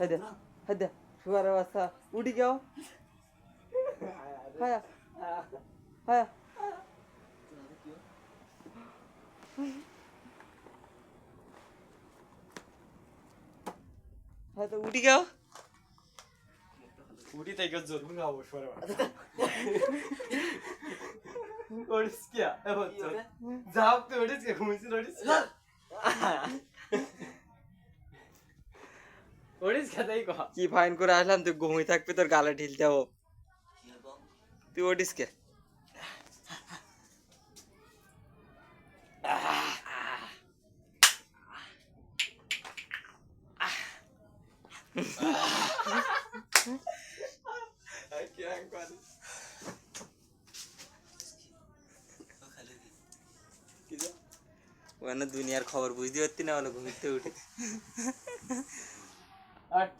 ಹದ ಹದ ವರವಸ ಉಡಿಗ್ಯಾವ ಹಯ ಹಯ ಹದ ಉಡಿಗ್ಯಾವ 우리 대결 좀 흥하고 싶어요. 어리스키야. 잡도 어리스키야. 고민신 어리스키야. ওড়িস খেতেই কহ কি ফাইন করে আসলাম, তুই ঘুমিয়ে থাকবি, তোর গালে ঢিল যাব তুই ওটিস কে? দুনিয়ার খবর বুঝতে পারতি না বলে ঘুমিতে উঠে। আর